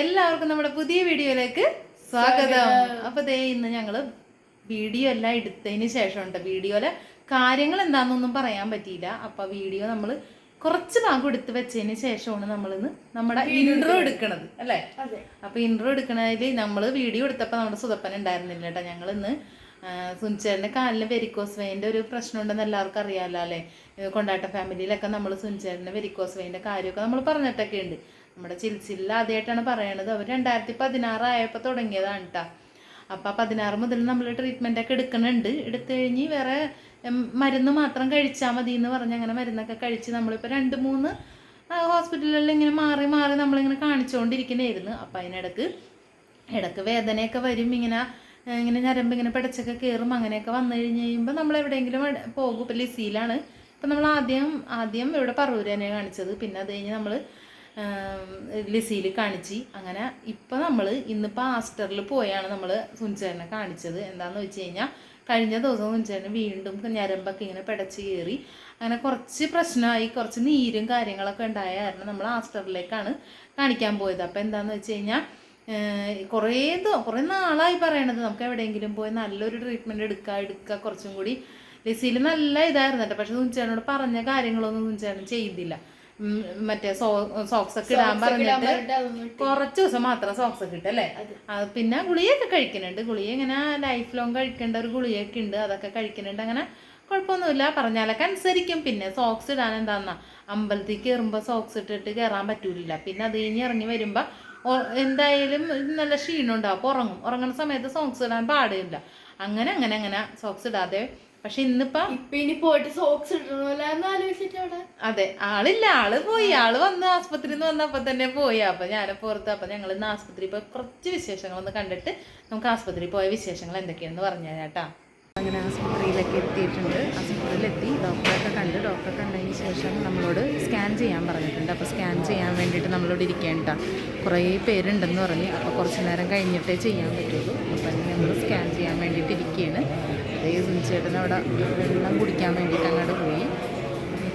എല്ലാവർക്കും നമ്മുടെ പുതിയ വീഡിയോയിലേക്ക് സ്വാഗതം. അപ്പൊ ദേ ഇന്ന് ഞങ്ങൾ വീഡിയോ എല്ലാം എടുത്തതിന് ശേഷം ഉണ്ട് വീഡിയോയിലെ കാര്യങ്ങൾ എന്താണെന്നൊന്നും പറയാൻ പറ്റിയില്ല. അപ്പൊ വീഡിയോ നമ്മൾ കുറച്ച് ഭാഗം എടുത്ത് വെച്ചതിന് ശേഷമാണ് നമ്മൾ ഇന്ന് നമ്മുടെ ഇൻട്രോ എടുക്കണത് അല്ലേ? അപ്പൊ ഇൻട്രോ എടുക്കണതിൽ നമ്മൾ വീഡിയോ എടുത്തപ്പോൾ നമ്മുടെ സുതപ്പൻ ഉണ്ടായിരുന്നില്ല കേട്ടോ. ഞങ്ങൾ ഇന്ന് സുനിച്ചേട്ടന്റെ കാലിന് വെരിക്കോസ് വെയിന്റെ ഒരു പ്രശ്നം ഉണ്ടെന്ന് എല്ലാവർക്കും അറിയാമല്ലോ അല്ലേ? കൊണ്ടാട്ട ഫാമിലിയിലൊക്കെ നമ്മൾ സുനിച്ചേട്ടന്റെ വെരിക്കോസ് വെയിന്റെ കാര്യമൊക്കെ നമ്മൾ പറഞ്ഞിട്ടൊക്കെ ഉണ്ട് നമ്മുടെ ചിൽച്ചില്ല ആദ്യമായിട്ടാണ് പറയണത്. അവർ രണ്ടായിരത്തി പതിനാറായപ്പോൾ തുടങ്ങിയതാണ് കേട്ടോ അപ്പോൾ പതിനാറ് മുതൽ നമ്മൾ ട്രീറ്റ്മെന്റ് ഒക്കെ എടുക്കുന്നുണ്ട് എടുത്തു കഴിഞ്ഞ് വേറെ മരുന്ന് മാത്രം കഴിച്ചാൽ മതി എന്ന് പറഞ്ഞ് അങ്ങനെ മരുന്നൊക്കെ കഴിച്ച് നമ്മളിപ്പോൾ രണ്ട് മൂന്ന് ഹോസ്പിറ്റലുകളിൽ ഇങ്ങനെ മാറി മാറി നമ്മളിങ്ങനെ കാണിച്ചുകൊണ്ടിരിക്കണമായിരുന്നു അപ്പം അതിനിടക്ക് ഇടയ്ക്ക് വേദനയൊക്കെ വരും. ഇങ്ങനെ ഇങ്ങനെ ഞരമ്പ് ഇങ്ങനെ പിടച്ചൊക്കെ കയറും അങ്ങനെയൊക്കെ വന്നു കഴിഞ്ഞ് കഴിയുമ്പോൾ നമ്മൾ എവിടെയെങ്കിലും പോകും. ഇപ്പം ലിസിയിലാണ്. ഇപ്പം നമ്മൾ ആദ്യം ആദ്യം ഇവിടെ പറവൂര് തന്നെയാണ് കാണിച്ചത്. പിന്നെ അത് കഴിഞ്ഞ് നമ്മൾ ലിസിയിൽ കാണിച്ച്. അങ്ങനെ ഇപ്പം നമ്മൾ ഇന്നിപ്പോൾ ആസ്റ്ററിൽ പോയാണ് നമ്മൾ സുനിച്ചേരനെ കാണിച്ചത്. എന്താണെന്ന് വെച്ച് കഴിഞ്ഞാൽ കഴിഞ്ഞ ദിവസം സുനിച്ചേട്ടന് വീണ്ടും ഞരമ്പൊക്കെ ഇങ്ങനെ പിടച്ച് കയറി. അങ്ങനെ കുറച്ച് പ്രശ്നമായി കുറച്ച് നീരും കാര്യങ്ങളൊക്കെ ഉണ്ടായ കാരണം നമ്മൾ ആസ്റ്ററിലേക്കാണ് കാണിക്കാൻ പോയത്. അപ്പോൾ എന്താണെന്ന് വെച്ച് കഴിഞ്ഞാൽ കുറേ കുറേ നാളായി പറയണത് നമുക്ക് എവിടെയെങ്കിലും പോയി നല്ലൊരു ട്രീറ്റ്മെന്റ് എടുക്കുക എടുക്കുക കുറച്ചും കൂടി. ലിസിയിൽ നല്ല ഇതായിരുന്നു കേട്ടോ പക്ഷെ സുനിച്ചേനോട് പറഞ്ഞ കാര്യങ്ങളൊന്നും സുനിച്ചേട്ടൻ ചെയ്തില്ല. മറ്റേ സോ സോക്സ് ഒക്കെ ഇടാൻ പറഞ്ഞിട്ട് കുറച്ച് ദിവസം മാത്രം സോക്സ് ഒക്കെ ഇട്ടല്ലേ പിന്നെ ഗുളിയൊക്കെ കഴിക്കുന്നുണ്ട്. ഗുളിക ഇങ്ങനെ ലൈഫ് ലോങ് കഴിക്കേണ്ട ഒരു ഗുളിയൊക്കെ ഉണ്ട്. അതൊക്കെ കഴിക്കുന്നുണ്ട്. അങ്ങനെ കുഴപ്പമൊന്നുമില്ല. പറഞ്ഞാലൊക്കെ അനുസരിക്കും. പിന്നെ സോക്സ് ഇടാൻ എന്താന്നാ? അമ്പലത്തിൽ കയറുമ്പോൾ സോക്സ് ഇട്ടിട്ട് കയറാൻ പറ്റൂലില്ല. പിന്നെ അത് കഴിഞ്ഞ് ഇറങ്ങി വരുമ്പോൾ എന്തായാലും നല്ല ക്ഷീണം ഉണ്ടാവും അപ്പോൾ ഉറങ്ങും. ഉറങ്ങുന്ന സമയത്ത് സോക്സ് ഇടാൻ പാടില്ല. അങ്ങനെ അങ്ങനെ അങ്ങനെ സോക്സ് ഇടാതെ പക്ഷെ ഇന്നിപ്പം ഇപ്പൊ ഇനി പോയിട്ട് സോക്സ് ഇടണമല്ലോ അതെ ആളില്ല. ആൾ പോയി. ആൾ വന്ന് ആസ്പത്രിയിൽ നിന്ന് വന്നപ്പോ തന്നെ പോയി. അപ്പൊ ഞാന പുറത്ത് അപ്പൊ ഞങ്ങൾ ഇന്ന് ആസ്പത്രി പോയി കുറച്ച് വിശേഷങ്ങളൊന്ന് കണ്ടിട്ട് നമുക്ക് ആസ്പത്രിയിൽ പോയ വിശേഷങ്ങൾ എന്തൊക്കെയാണെന്ന് പറഞ്ഞു കേട്ടാ. അങ്ങനെ ആസ്പത്രിയിലൊക്കെ എത്തിയിട്ടുണ്ട്. ആസ്പത്രിയിലെത്തി ഡോക്ടറൊക്കെ കണ്ട് ഡോക്ടറെ കണ്ടതിന് ശേഷം നമ്മളോട് സ്കാൻ ചെയ്യാൻ പറഞ്ഞിട്ടുണ്ട്. അപ്പോൾ സ്കാൻ ചെയ്യാൻ വേണ്ടിയിട്ട് നമ്മളോട് ഇരിക്കേണ്ട കുറേ പേരുണ്ടെന്ന് പറഞ്ഞ്. അപ്പോൾ കുറച്ച് നേരം കഴിഞ്ഞിട്ടേ ചെയ്യാൻ പറ്റുള്ളൂ. അപ്പം നമ്മൾ സ്കാൻ ചെയ്യാൻ വേണ്ടിയിട്ട് ഇരിക്കുകയാണ് അതേ സുനിച്ചേട്ടൻ അവിടെ വെള്ളം കുടിക്കാൻ വേണ്ടിയിട്ട് അങ്ങോട്ട് പോയി.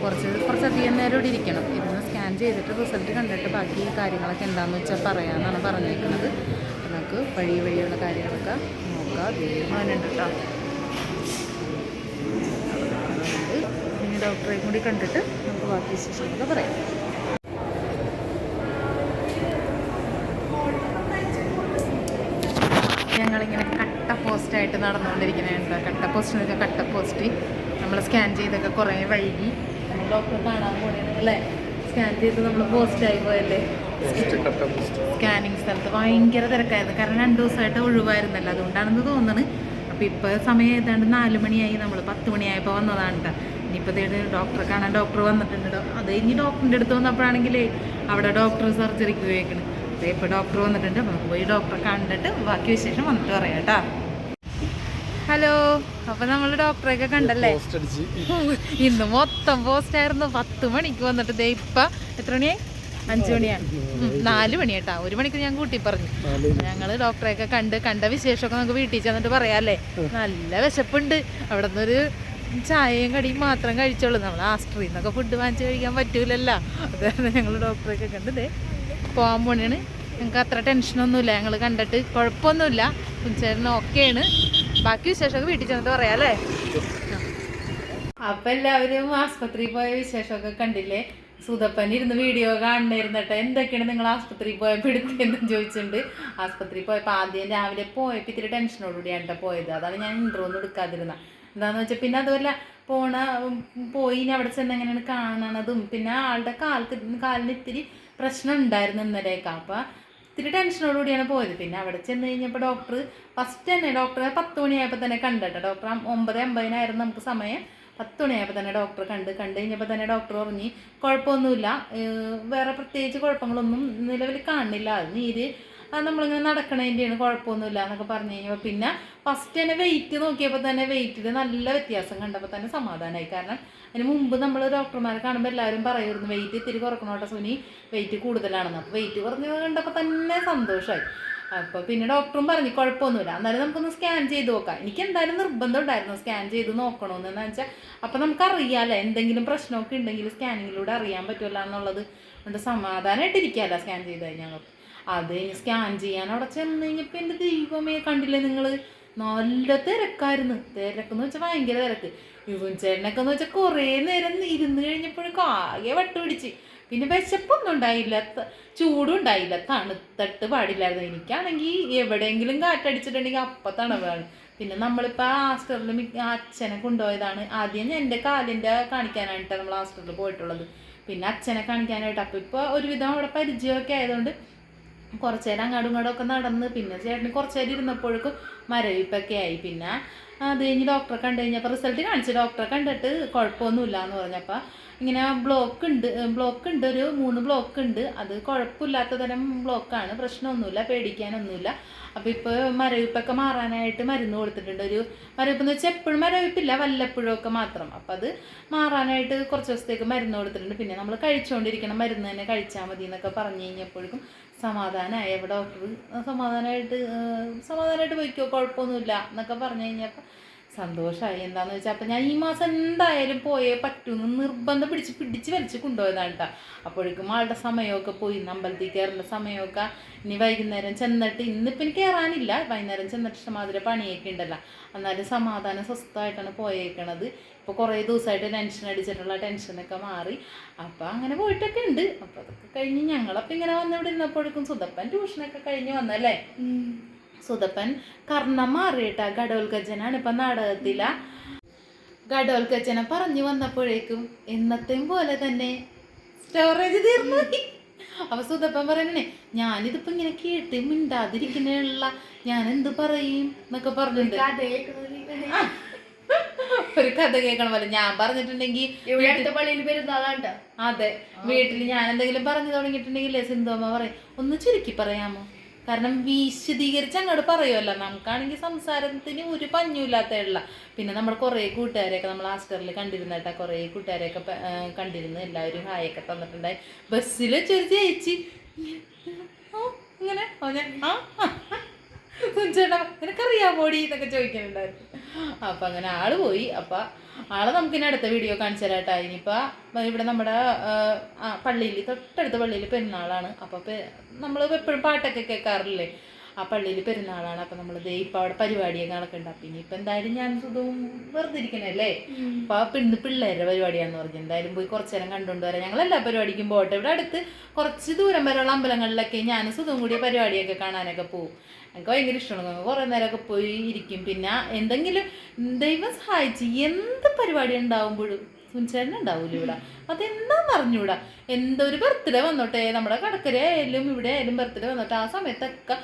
കുറച്ച് കുറച്ചധികം നേരം ഇവിടെ ഇരിക്കണം. ഇരുന്ന് സ്കാൻ ചെയ്തിട്ട് റിസൾട്ട് കണ്ടിട്ട് ബാക്കി കാര്യങ്ങളൊക്കെ എന്താണെന്ന് വെച്ചാൽ പറയാമെന്നാണ് പറഞ്ഞേക്കുന്നത് നമുക്ക് വഴി വഴിയുള്ള കാര്യങ്ങളൊക്കെ നോക്കാം. ദൈവമാനുണ്ട് കേട്ടോ അതുകൊണ്ട് ഇനി ഡോക്ടറെ കൂടി കണ്ടിട്ട് നമുക്ക് ബാക്കി വിശേഷങ്ങളൊക്കെ പറയാം. ഞങ്ങളിങ്ങനെ കട്ട പോസ്റ്റായിട്ട് നടന്നുകൊണ്ടിരിക്കുന്നുണ്ട് കട്ട പോസ്റ്റ് എന്ന് വെച്ചാൽ കട്ട പോസ്റ്റ് നമ്മൾ സ്കാൻ ചെയ്തൊക്കെ കുറേ വൈകി. നമ്മൾ ഡോക്ടറെ കാണാൻ അല്ലേ? സ്കാൻ ചെയ്ത് നമ്മൾ പോസ്റ്റായി പോയല്ലേ? സ്കാനിങ് സ്ഥലത്ത് ഭയങ്കര തിരക്കായിരുന്നു. കാരണം രണ്ട് ദിവസമായിട്ട് ഒഴിവായിരുന്നല്ലോ. അതുകൊണ്ടാണെന്ന് തോന്നുന്നത് അപ്പോൾ ഇപ്പോൾ സമയം ഏതാണ്ട് നാല് മണിയായി. നമ്മൾ പത്ത് മണിയായപ്പോൾ വന്നതാണ് കേട്ടോ ഇനിയിപ്പോൾ ഇതേ ഡോക്ടറെ കാണാൻ ഡോക്ടർ വന്നിട്ടുണ്ട് അത് കഴിഞ്ഞ് ഡോക്ടറിന്റെ അടുത്ത് വന്നപ്പോഴാണെങ്കിലേ അവിടെ ഡോക്ടർ സർജറിക്ക് ഉപയോഗിക്കണം അപ്പോൾ ഇപ്പോൾ ഡോക്ടർ വന്നിട്ടുണ്ട്. നമുക്ക് പോയി ഡോക്ടറെ കണ്ടിട്ട് ബാക്കി വിശേഷം വന്നിട്ട് പറയാം കേട്ടോ ഹലോ അപ്പോൾ നമ്മൾ ഡോക്ടറെയൊക്കെ കണ്ടല്ലേ? ഇന്ന് മൊത്തം പോസ്റ്റ് ആയിരുന്നു. പത്ത് മണിക്ക് വന്നിട്ട് ദേ ഇപ്പൊ എത്ര മണിയായി? അഞ്ചു മണിയാണ് നാല് മണി കേട്ടാ ഒരു മണിക്ക് ഞാൻ കൂട്ടി പറഞ്ഞു. ഞങ്ങൾ ഡോക്ടറെയൊക്കെ കണ്ട് കണ്ട വിശേഷമൊക്കെ നമുക്ക് വീട്ടിൽ ചെന്നിട്ട് പറയാല്ലേ നല്ല വിശപ്പുണ്ട്. അവിടെ നിന്നൊരു ചായയും കടിയും മാത്രം കഴിച്ചോളൂ. നമ്മൾ ആസ്ട്രിയിൽ നിന്നൊക്കെ ഫുഡ് വാങ്ങിച്ച് കഴിക്കാൻ പറ്റൂലല്ലോ. അതായത് ഞങ്ങൾ ഡോക്ടറെയൊക്കെ കണ്ടത്. പോകാൻ പോണേണ്. ഞങ്ങൾക്ക് അത്ര ടെൻഷനൊന്നുമില്ല ഞങ്ങൾ കണ്ടിട്ട് കുഴപ്പമൊന്നുമില്ല. ചേട്ടൻ ഓക്കെയാണ്. ബാക്കി വിശേഷമൊക്കെ വീട്ടിൽ ചെന്നിട്ട് പറയാം അല്ലേ? അപ്പം എല്ലാവരും ആസ്പത്രിയിൽ പോയ വിശേഷമൊക്കെ കണ്ടില്ലേ? സുതപ്പൻ ഇരുന്ന് വീഡിയോ കാണുന്നിരുന്നിട്ട് എന്തൊക്കെയാണ് നിങ്ങൾ ആസ്പത്രിയിൽ പോയപ്പോൾ എടുത്തതെന്ന് ചോദിച്ചിട്ടുണ്ട്. ആസ്പത്രിയിൽ പോയപ്പോൾ ആദ്യം രാവിലെ പോയപ്പോൾ ഇത്തിരി ടെൻഷനോടുകൂടിയാണ് കേട്ടോ പോയത്. അതാണ് ഞാൻ ഇൻട്രോ ഒന്നും എടുക്കാതിരുന്നത് എന്താന്ന് വെച്ചാൽ പിന്നെ അതുമല്ല പോണ പോയി അവിടെ ചെന്ന് എങ്ങനെയാണ് കാണണതും പിന്നെ ആളുടെ കാൽക്ക് കാലിന് ഇത്തിരി പ്രശ്നം ഉണ്ടായിരുന്നു ഇന്നലെയൊക്കെ. അപ്പം ഇത്തിരി ടെൻഷനോടുകൂടിയാണ് പോയത്. പിന്നെ അവിടെ ചെന്ന് കഴിഞ്ഞപ്പോൾ ഡോക്ടർ ഫസ്റ്റ് തന്നെ ഡോക്ടറെ പത്ത് മണിയായപ്പോൾ തന്നെ കണ്ടട്ടോ ഡോക്ടർ ഒമ്പത് അമ്പതിനായിരുന്നു നമുക്ക് സമയം. പത്ത് മണിയായപ്പോൾ തന്നെ ഡോക്ടർ കണ്ട്. കണ്ടു കഴിഞ്ഞപ്പോൾ തന്നെ ഡോക്ടർ പറഞ്ഞു കുഴപ്പമൊന്നുമില്ല. വേറെ പ്രത്യേകിച്ച് കുഴപ്പങ്ങളൊന്നും നിലവിൽ കാണുന്നില്ല അത് നീര് നമ്മളിങ്ങനെ നടക്കണതിന്റെയാണ് കുഴപ്പമൊന്നുമില്ല എന്നൊക്കെ പറഞ്ഞു കഴിഞ്ഞപ്പോൾ പിന്നെ ഫസ്റ്റ് തന്നെ വെയിറ്റ് നോക്കിയപ്പോൾ തന്നെ വെയിറ്റിൽ നല്ല വ്യത്യാസം കണ്ടപ്പോൾ തന്നെ സമാധാനമായി കാരണം അതിന് മുമ്പ് നമ്മൾ ഡോക്ടർമാരെ കാണുമ്പോൾ എല്ലാവരും പറയുമായിരുന്നു വെയിറ്റ് ഇത്തിരി കുറക്കണോട്ടെ സുനി? വെയിറ്റ് കൂടുതലാണെന്ന്. അപ്പോൾ വെയിറ്റ് കുറഞ്ഞത് കണ്ടപ്പോൾ തന്നെ സന്തോഷമായി അപ്പോൾ പിന്നെ ഡോക്ടറും പറഞ്ഞു കുഴപ്പമൊന്നുമില്ല. എന്നാലും നമുക്കൊന്ന് സ്കാൻ ചെയ്ത് നോക്കാം. എനിക്ക് എന്തായാലും നിർബന്ധം ഉണ്ടായിരുന്നു സ്കാൻ ചെയ്ത് നോക്കണമെന്ന് എന്ന് വെച്ചാൽ അപ്പോൾ നമുക്കറിയാമല്ലോ എന്തെങ്കിലും പ്രശ്നമൊക്കെ ഉണ്ടെങ്കിൽ സ്കാനിങ്ങിലൂടെ അറിയാൻ പറ്റുമല്ലോ എന്നുള്ളത്. കൊണ്ട് സമാധാനമായിട്ടിരിക്കാമല്ലോ സ്കാൻ ചെയ്ത് കഴിഞ്ഞാൽ. അത് ഇനി സ്കാൻ ചെയ്യാൻ അവിടെ ചെന്ന് കഴിഞ്ഞപ്പോൾ എന്റെ ദൈവമേ കണ്ടില്ലേ നിങ്ങൾ നല്ല തിരക്കായിരുന്നു. തിരക്കെന്ന് വെച്ചാൽ ഭയങ്കര തിരക്ക്. ഇവൻ ചേട്ടനൊക്കെ എന്ന് വെച്ചാൽ കുറേ നേരം ഇരുന്ന് കഴിഞ്ഞപ്പോഴേക്കും ആകെ വട്ട് പിടിച്ച് പിന്നെ വിശപ്പൊന്നും ഉണ്ടായില്ല. ചൂടും ഉണ്ടായില്ല. തണുത്തട്ട് പാടില്ലായിരുന്നു. എനിക്കാണെങ്കിൽ എവിടെയെങ്കിലും കാറ്റടിച്ചിട്ടുണ്ടെങ്കിൽ അപ്പം തണുവാണ് പിന്നെ നമ്മളിപ്പോൾ ഹാസ്റ്ററിൽ അച്ഛനെ കൊണ്ടുപോയതാണ്. ആദ്യം എന്റെ കാലിന്റെ കാണിക്കാനായിട്ടാണ് നമ്മൾ ഹാസ്റ്ററിൽ പോയിട്ടുള്ളത്. പിന്നെ അച്ഛനെ കാണിക്കാനായിട്ട്. അപ്പോൾ ഇപ്പോൾ ഒരുവിധം അവിടെ പരിചയമൊക്കെ ആയതുകൊണ്ട് കുറച്ച് നേരം അങ്ങോട്ടും ഇങ്ങോട്ടും നടന്ന് പിന്നെ ചേട്ടന് കുറച്ചു നേരം ഇരുന്നപ്പോഴേക്കും മരവിപ്പൊക്കെ ആയി. പിന്നെ അത് കഴിഞ്ഞ് ഡോക്ടറെ കണ്ടു കഴിഞ്ഞപ്പോൾ റിസൾട്ട് കാണിച്ചു. ഡോക്ടറെ കണ്ടിട്ട് കുഴപ്പമൊന്നുമില്ല എന്ന് പറഞ്ഞപ്പോൾ ഇങ്ങനെ ബ്ലോക്ക് ഉണ്ട് ബ്ലോക്ക് ഉണ്ട് ഒരു മൂന്ന് ബ്ലോക്ക് ഉണ്ട്. അത് കുഴപ്പമില്ലാത്ത തരം ബ്ലോക്കാണ് പ്രശ്നമൊന്നുമില്ല പേടിക്കാനൊന്നുമില്ല. അപ്പോൾ ഇപ്പോൾ മരവിപ്പൊക്കെ മാറാനായിട്ട് മരുന്ന് കൊടുത്തിട്ടുണ്ട്. ഒരു മരവിപ്പ് എന്ന് വെച്ചാൽ എപ്പോഴും മരവിപ്പില്ല വല്ലപ്പോഴും ഒക്കെ മാത്രം. അപ്പോൾ അത് മാറാനായിട്ട് കുറച്ച് ദിവസത്തേക്ക് മരുന്ന് കൊടുത്തിട്ടുണ്ട്. പിന്നെ നമ്മൾ കഴിച്ചുകൊണ്ടിരിക്കണം മരുന്ന് തന്നെ കഴിച്ചാൽ മതി എന്നൊക്കെ പറഞ്ഞു കഴിഞ്ഞപ്പോഴേക്കും സമാധാനമായി അപ്പോൾ ഡോക്ടർ സമാധാനമായിട്ട് സമാധാനമായിട്ട് പോയിക്കോ കുഴപ്പമൊന്നുമില്ല എന്നൊക്കെ പറഞ്ഞു കഴിഞ്ഞപ്പോൾ സന്തോഷമായി എന്താന്ന് വെച്ചാൽ അപ്പം ഞാൻ ഈ മാസം എന്തായാലും പോയേ പറ്റൂന്ന് നിർബന്ധം പിടിച്ച് പിടിച്ച് വലിച്ച് കൊണ്ടുപോയതാണ് കേട്ടോ അപ്പോഴേക്കും ആളുടെ സമയമൊക്കെ പോയി. ഇന്ന് അമ്പലത്തിൽ കയറേണ്ട സമയമൊക്കെ. ഇനി വൈകുന്നേരം ചെന്നിട്ട് ഇന്നിപ്പം കയറാനില്ല. വൈകുന്നേരം ചെന്നിട്ട് ഇഷ്ടമാതിരി പണിയൊക്കെ ഉണ്ടല്ലോ. എന്നാലും സമാധാനം സ്വസ്ഥമായിട്ടാണ് പോയേക്കണത്. ഇപ്പോൾ കുറേ ദിവസമായിട്ട് ടെൻഷൻ അടിച്ചിട്ടുള്ള ടെൻഷനൊക്കെ മാറി. അപ്പോൾ അങ്ങനെ പോയിട്ടൊക്കെ ഉണ്ട്. അപ്പോൾ അതൊക്കെ കഴിഞ്ഞ് ഞങ്ങളപ്പോൾ ഇങ്ങനെ വന്നിവിടെ ഇരുന്നപ്പോഴേക്കും സുതപ്പൻ ട്യൂഷനൊക്കെ കഴിഞ്ഞ് വന്നല്ലേ? സുതപ്പൻ കർണം മാറിയിട്ടാ ഘടോൽഗജനാണ് ഇപ്പം നാടകത്തില. ഘടോൽഗജന പറഞ്ഞു വന്നപ്പോഴേക്കും എന്നത്തെയും പോലെ തന്നെ സ്റ്റോറേജ് തീർന്നു. അപ്പൊ സുതപ്പൻ പറയുന്നേ ഞാനിതിപ്പോ ഇങ്ങനെ കേട്ട് മിണ്ടാതിരിക്കണുള്ള ഞാൻ എന്ത് പറയും? എന്നൊക്കെ പറഞ്ഞിട്ടുണ്ട് ഒരു കഥ കേൾക്കണ പോലെ ഞാൻ പറഞ്ഞിട്ടുണ്ടെങ്കിൽ പള്ളിയിൽ വരുന്ന പെരുന്നാളാണ്ട അതെ. വീട്ടിൽ ഞാൻ എന്തെങ്കിലും പറഞ്ഞു തുടങ്ങിയിട്ടുണ്ടെങ്കിലേ സിന്ധുമ്മ പറയും. ഒന്ന് ചുരുക്കി പറയാമോ? കാരണം വിശദീകരിച്ച് അങ്ങോട്ട് പറയുമല്ലോ. നമുക്കാണെങ്കിൽ സംസാരത്തിന് ഒരു പഞ്ഞുമില്ലാത്തയുള്ള പിന്നെ നമ്മൾ കുറേ കൂട്ടുകാരെയൊക്കെ നമ്മൾ ആസ്റ്ററിൽ കണ്ടിരുന്നേട്ടാ കുറേ കൂട്ടുകാരെയൊക്കെ കണ്ടിരുന്നു. എല്ലാവരും ഹായൊക്കെ തന്നിട്ടുണ്ടായി. ബസ്സിൽ വെച്ചൊരു ചേച്ചി. ഇങ്ങനെ. ആ, ഞാൻ ആ ആ. ചേട്ടാ നിനക്കറിയാമോടി? എന്നൊക്കെ ചോദിക്കുന്നുണ്ടായിരുന്നു അപ്പം അങ്ങനെ ആൾ പോയി. അപ്പം ആളെ നമുക്ക് ഇനി അടുത്ത വീഡിയോ കാണിച്ചു തരാട്ടാ ഇനിയിപ്പോൾ ഇവിടെ നമ്മുടെ പള്ളിയിൽ തൊട്ടടുത്ത പള്ളിയിൽ പെരുന്നാളാണ്. അപ്പോൾ നമ്മൾ എപ്പോഴും പാട്ടൊക്കെ കേൾക്കാറില്ലേ? ആ പള്ളിയിൽ പെരുന്നാളാണ്. അപ്പം നമ്മൾ ദേ അവിടെ പരിപാടിയൊക്കെ നടക്കുന്നുണ്ട് അപ്പം ഇനിയിപ്പോൾ എന്തായാലും ഞാൻ സുഖവും വെറുതെ ഇരിക്കണല്ലേ അപ്പൊ ആ ഇന്ന് പിള്ളേരുടെ പരിപാടിയാന്ന് പറഞ്ഞു. എന്തായാലും പോയി കുറച്ച് നേരം കണ്ടുകൊണ്ട് വരാം. ഞങ്ങൾ എല്ലാ പരിപാടിക്കും പോട്ടെ ഇവിടെ അടുത്ത് കുറച്ച് ദൂരം വരെയുള്ള അമ്പലങ്ങളിലൊക്കെ ഞാൻ സുഖം കൂടിയ പരിപാടിയൊക്കെ കാണാനൊക്കെ പോകും എനിക്ക് ഭയങ്കര ഇഷ്ടമാണ്. കുറേ നേരമൊക്കെ പോയി ഇരിക്കും. പിന്നെ എന്തെങ്കിലും ദൈവം സഹായിച്ച് എന്ത് പരിപാടി ഉണ്ടാവുമ്പോഴും സുനിച്ചേട്ടൻ ഉണ്ടാവൂല ഇവിടെ. അതെന്താന്ന് അറിഞ്ഞൂടാ? എന്തൊരു ബർത്ത്ഡേ വന്നോട്ടെ? നമ്മുടെ കടക്കര ആയാലും ഇവിടെ ആയാലും ബർത്ത്ഡേ വന്നോട്ടെ? ആ സമയത്തൊക്കെ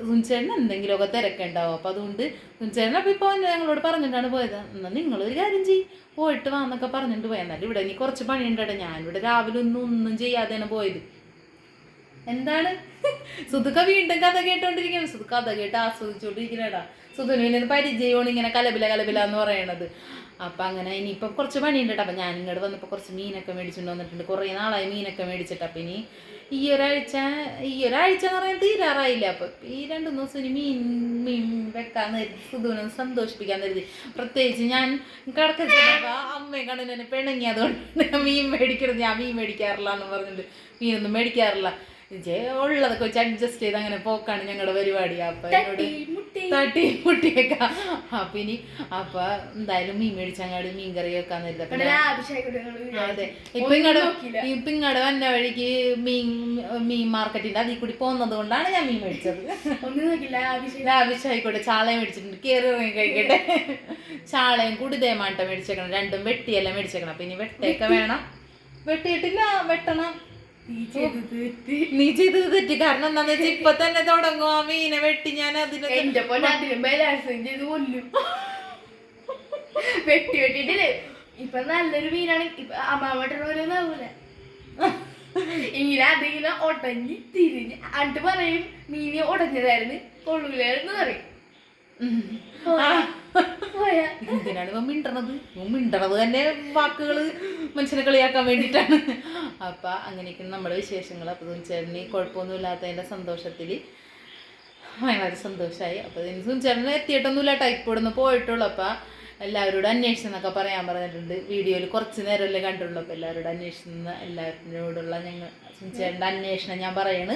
സുനിച്ചേട്ടൻ എന്തെങ്കിലുമൊക്കെ തിരക്കുണ്ടാവും. ഉണ്ടാവും അപ്പം അതുകൊണ്ട് സുനിച്ചേട്ടൻ അപ്പം ഇപ്പോൾ ഞങ്ങളോട് പറഞ്ഞിട്ടാണ് പോയത്. എന്നാൽ നിങ്ങളൊരു കാര്യം ചെയ്യും. പോയിട്ട് വാന്നൊക്കെ പറഞ്ഞിട്ട് പോയി. ഇവിടെ ഇനി കുറച്ച് പണിയുണ്ടോ ഞാനിവിടെ രാവിലെ ഒന്നും ഒന്നും ചെയ്യാതെയാണ് പോയത്. എന്താണ്? സുതുക്ക വീണ്ടും കഥ കേട്ടോണ്ടിരിക്കണം സുതുക്ക കഥ കേട്ട് ആസ്വദിച്ചോണ്ടിരിക്കണടാ സുധുവിന് പരിചയമാണ് ഇങ്ങനെ കലബില കലബില എന്ന് പറയണത്. അപ്പം അങ്ങനെ ഇനിയിപ്പം കുറച്ച് പണിയുണ്ട് കേട്ടോ. അപ്പം ഞാൻ ഇങ്ങോട്ട് വന്നപ്പോൾ കുറച്ച് മീനൊക്കെ മേടിച്ചുകൊണ്ട് വന്നിട്ടുണ്ട്. കുറേ നാളായി മീനൊക്കെ മേടിച്ചിട്ട്. അപ്പം ഇനി ഈ ഒരാഴ്ച ഈ ഒരാഴ്ച എന്ന് പറയാൻ തീരാറായില്ല. അപ്പം ഈ രണ്ട് ദിവസം ഇനി മീൻ മീൻ വെക്കാൻ കരുതി. സുധുവിനെ സന്തോഷിപ്പിക്കാൻ കരുതി. പ്രത്യേകിച്ച് ഞാൻ കിടക്കച്ചപ്പോൾ അമ്മയെ കണ്ടിട്ട് എന്നെ അതുകൊണ്ട് മീൻ മേടിക്കരുത്. ഞാൻ മീൻ മേടിക്കാറില്ല എന്ന് പറഞ്ഞിട്ട് മീനൊന്നും മേടിക്കാറില്ല. ഉള്ളതൊക്കെ വെച്ച് അഡ്ജസ്റ്റ് ചെയ്ത് അങ്ങനെ പോക്കാണ് ഞങ്ങളുടെ പരിപാടി. അപ്പൊ എന്നോട് തട്ടി മുട്ടിയൊക്കെ അപ്പൊ ഇനി അപ്പൊ എന്തായാലും മീൻ മേടിച്ചങ്ങാട് മീൻ കറി വെക്കാൻ അതെ. ഇപ്പൊ ഇങ്ങോട്ട് ഇപ്പൊ ഇങ്ങോട്ട് വന്ന വഴിക്ക് മീൻ മീൻ മാർക്കറ്റിന്റെ അതിൽ കൂടി പോകുന്നത് കൊണ്ടാണ് ഞാൻ മീൻ മേടിച്ചത്. ആവശ്യമായിക്കോട്ടെ ചാളയും മേടിച്ചിട്ടുണ്ട്. കയറി ഇറങ്ങി കഴിക്കട്ടെ. ചാളയും കൂടി ദേമാട്ട മേടിച്ചേക്കണം. രണ്ടും വെട്ടിയെല്ലാം മേടിച്ചേക്കണം. അപ്പൊ ഇനി വെട്ടയൊക്കെ വേണം. വെട്ടിയിട്ടില്ല വെട്ടണം. നീ ചെയ്തത് തെറ്റ്. കാരണം എന്താന്ന് വെച്ചാൽ ഇപ്പൊ തന്നെ തുടങ്ങും. ആ മീനെ വെട്ടി ഞാൻ അതിനെ എന്റെ പോലെ അതിനും ബലാത്സംഗം ചെയ്ത് കൊല്ലും. വെട്ടി വെട്ടിട്ടില്ലേ ഇപ്പൊ നല്ലൊരു മീനാണ്. ഇപ്പൊ പോലെ ഒന്നാവൂല ഇങ്ങനെ അതിങ്ങനെ ഒടഞ്ഞ് തിരിഞ്ഞ് അണ്ട് പറയും മീന് ഉടഞ്ഞതായിരുന്നു കൊള്ളൂലായിരുന്നു പറയും. എന്തിനാണ് ഇവൻ മിണ്ടണത്? മിണ്ടണത് തന്നെ വാക്കുകൾ മനുഷ്യനെ കളിയാക്കാൻ വേണ്ടിയിട്ടാണ്. അപ്പൊ അങ്ങനെയൊക്കെയാണ് നമ്മുടെ വിശേഷങ്ങൾ അപ്പൊ ചേട്ടന് കുഴപ്പമൊന്നും ഇല്ലാത്തതിന്റെ സന്തോഷത്തിൽ വളരെ സന്തോഷമായി അപ്പോൾ ഇതിന് എത്തിയിട്ടൊന്നും എത്തിയിട്ടൊന്നുമില്ല ടൈപ്പ് ഇവിടുന്ന് പോയിട്ടുള്ളൂ. അപ്പം എല്ലാവരോടും അന്വേഷിച്ചെന്നൊക്കെ പറയാൻ പറഞ്ഞിട്ടുണ്ട്. വീഡിയോയിൽ കുറച്ച് നേരമല്ലേ കണ്ടുള്ളൂ. അപ്പോൾ എല്ലാവരോടും അന്വേഷിക്കുന്ന എല്ലാവരോടുള്ള ഞങ്ങൾ ചേട്ടന്റെ അന്വേഷണം ഞാൻ പറയണ്.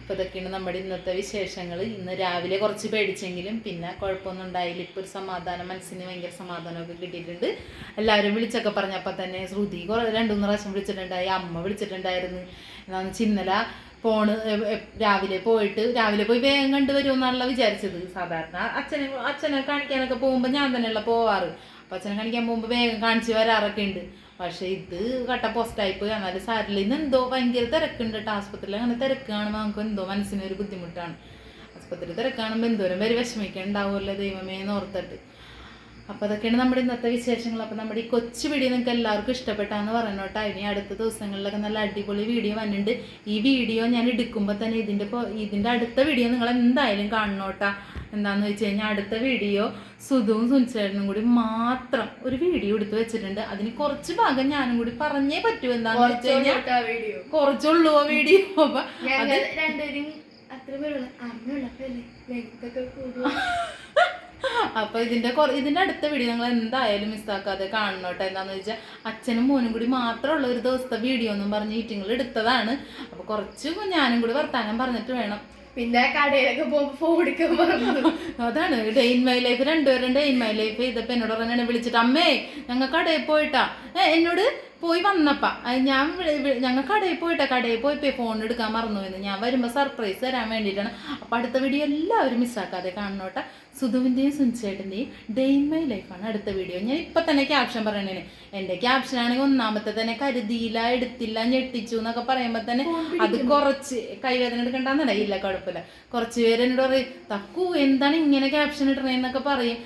അപ്പോൾ ഇതൊക്കെയാണ് നമ്മുടെ ഇന്നത്തെ വിശേഷങ്ങൾ. ഇന്ന് രാവിലെ കുറച്ച് പേടിച്ചെങ്കിലും പിന്നെ കുഴപ്പമൊന്നും ഉണ്ടായില്ല. ഇപ്പോൾ ഒരു സമാധാനം മനസ്സിന് ഭയങ്കര സമാധാനമൊക്കെ കിട്ടിയിട്ടുണ്ട്. എല്ലാവരും വിളിച്ചൊക്കെ പറഞ്ഞപ്പോൾ തന്നെ ശ്രുതി കുറേ രണ്ടു മൂന്ന് പ്രാവശ്യം വിളിച്ചിട്ടുണ്ടായി അമ്മ വിളിച്ചിട്ടുണ്ടായിരുന്നു. എന്നാന്ന് ചിന്നല ഫോണ് രാവിലെ പോയിട്ട് രാവിലെ പോയി വേഗം കണ്ടുവരുമെന്നാണല്ലോ വിചാരിച്ചത്. സാധാരണ അച്ഛനെ അച്ഛനെ കാണിക്കാനൊക്കെ പോകുമ്പോൾ ഞാൻ തന്നെയല്ല പോവാറ്. അപ്പം അച്ഛനെ കാണിക്കാൻ പോകുമ്പോൾ വേഗം കാണിച്ച് വരാറൊക്കെ ഉണ്ട്. പക്ഷേ ഇത് കട്ട പോസ്റ്റായി പോയി എന്നാലും സാരില്ല ഇന്ന് എന്തോ ഭയങ്കര തിരക്കുണ്ട് കേട്ടോ ആസ്പത്രിയിൽ അങ്ങനെ തിരക്ക് കാണുമ്പോൾ നമുക്ക് എന്തോ മനസ്സിനൊരു ബുദ്ധിമുട്ടാണ്. ആസ്പത്രി തിരക്ക് കാണുമ്പോൾ എന്തോരം പേര് വിഷമിക്കാൻ ഉണ്ടാവുമല്ലോ ദൈവമേ എന്ന് ഓർത്തിട്ട്. അപ്പോൾ അതൊക്കെയാണ് നമ്മുടെ ഇന്നത്തെ വിശേഷങ്ങൾ. അപ്പോൾ നമ്മുടെ ഈ കൊച്ചു വീഡിയോ നിങ്ങൾക്ക് എല്ലാവർക്കും ഇഷ്ടപ്പെട്ടാന്ന് പറയണോട്ടോ ഇനി അടുത്ത ദിവസങ്ങളിലൊക്കെ നല്ല അടിപൊളി വീഡിയോ വന്നിട്ടുണ്ട്. ഈ വീഡിയോ ഞാൻ എടുക്കുമ്പോൾ തന്നെ ഇതിന്റെ ഇപ്പോൾ ഇതിന്റെ അടുത്ത വീഡിയോ നിങ്ങൾ എന്തായാലും കാണണോട്ടാ എന്താണെന്ന് വെച്ച് കഴിഞ്ഞാൽ അടുത്ത വീഡിയോ സുധുവും സുനിച്ചേട്ടനും കൂടി മാത്രം ഒരു വീഡിയോ എടുത്ത് വെച്ചിട്ടുണ്ട്. അതിന് കുറച്ച് ഭാഗം ഞാനും കൂടി പറഞ്ഞേ പറ്റൂ എന്താണെന്ന് വെച്ച് കഴിഞ്ഞാൽ കുറച്ചുള്ളൂ വീഡിയോ. അപ്പം അത് രണ്ടുപേരും അത്ര പേരുള്ള. കൂടുക അപ്പൊ ഇതിന്റെ ഇതിന്റെ അടുത്ത വീഡിയോ നിങ്ങൾ എന്തായാലും മിസ്സാക്കാതെ കാണണോട്ടെ എന്താന്ന് വെച്ചാൽ അച്ഛനും മോനും കൂടി മാത്രമുള്ള ഒരു ദിവസത്തെ വീഡിയോ എന്നും പറഞ്ഞ് ഈറ്റിങ്ങൾ എടുത്തതാണ്. അപ്പൊ കുറച്ച് ഞാനും കൂടി വർത്താനം പറഞ്ഞിട്ട് വേണം. പിന്നെ കടയിലൊക്കെ പോകുമ്പോ ഫോൺ എടുക്കാൻ പറഞ്ഞു അതാണ്. ഡേ ഇൻ മൈ ലൈഫ് രണ്ടുപേരും ഡേ ഇൻ മൈ ലൈഫ് ചെയ്തപ്പോ എന്നോട് പറഞ്ഞാണ് വിളിച്ചിട്ട് അമ്മേ ഞങ്ങൾ കടയിൽ പോയിട്ടാ. എന്നോട് പോയി വന്നപ്പ. ഞാൻ ഞങ്ങൾ കടയിൽ പോയിട്ടാ. കടയിൽ പോയി ഫോൺ എടുക്കാൻ മറന്നു എന്ന് ഞാൻ വരുമ്പോൾ സർപ്രൈസ് തരാൻ വേണ്ടിയിട്ടാണ് അപ്പോൾ അടുത്ത വീഡിയോ എല്ലാവരും മിസ്സാക്കാതെ കാണണോട്ടെ സുധുവിന്റെയും സുനിച്ചേട്ടന്റെയും ഡേ ഇൻ മൈ ലൈഫാണ് അടുത്ത വീഡിയോ ഞാൻ ഇപ്പം തന്നെ ക്യാപ്ഷൻ പറയണേന്. എന്റെ ക്യാപ്ഷൻ ആണെങ്കിൽ ഒന്നാമത്തെ തന്നെ കരുതിയില്ല എടുത്തില്ല ഞെട്ടിച്ചു എന്നൊക്കെ പറയുമ്പോൾ തന്നെ അത് കുറച്ച് കൈവേദന എടുക്കണ്ടെന്നല്ല ഇല്ല കുഴപ്പമില്ല. കുറച്ച് പേര് എന്നോട് പറയും തക്കു എന്താണ് ഇങ്ങനെ ക്യാപ്ഷൻ ഇടണേന്നൊക്കെ പറയും.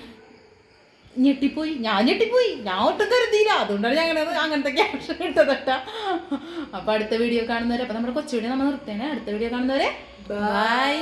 ഞെട്ടിപ്പോയി. ഞാൻ ഞെട്ടിപ്പോയി. ഞാൻ ഒട്ടും കരുതിയില്ല. അതുകൊണ്ടാണ് ഞാൻ അങ്ങനെ അങ്ങനത്തെ ക്യാപ്ഷൻ ഇട്ടതട്ട അപ്പോൾ അടുത്ത വീഡിയോ കാണുന്നവരെ അപ്പോൾ നമ്മുടെ കൊച്ചു വീഡിയോ നമ്മൾ നിർത്തേനെ അടുത്ത വീഡിയോ കാണുന്നവരെ ബൈ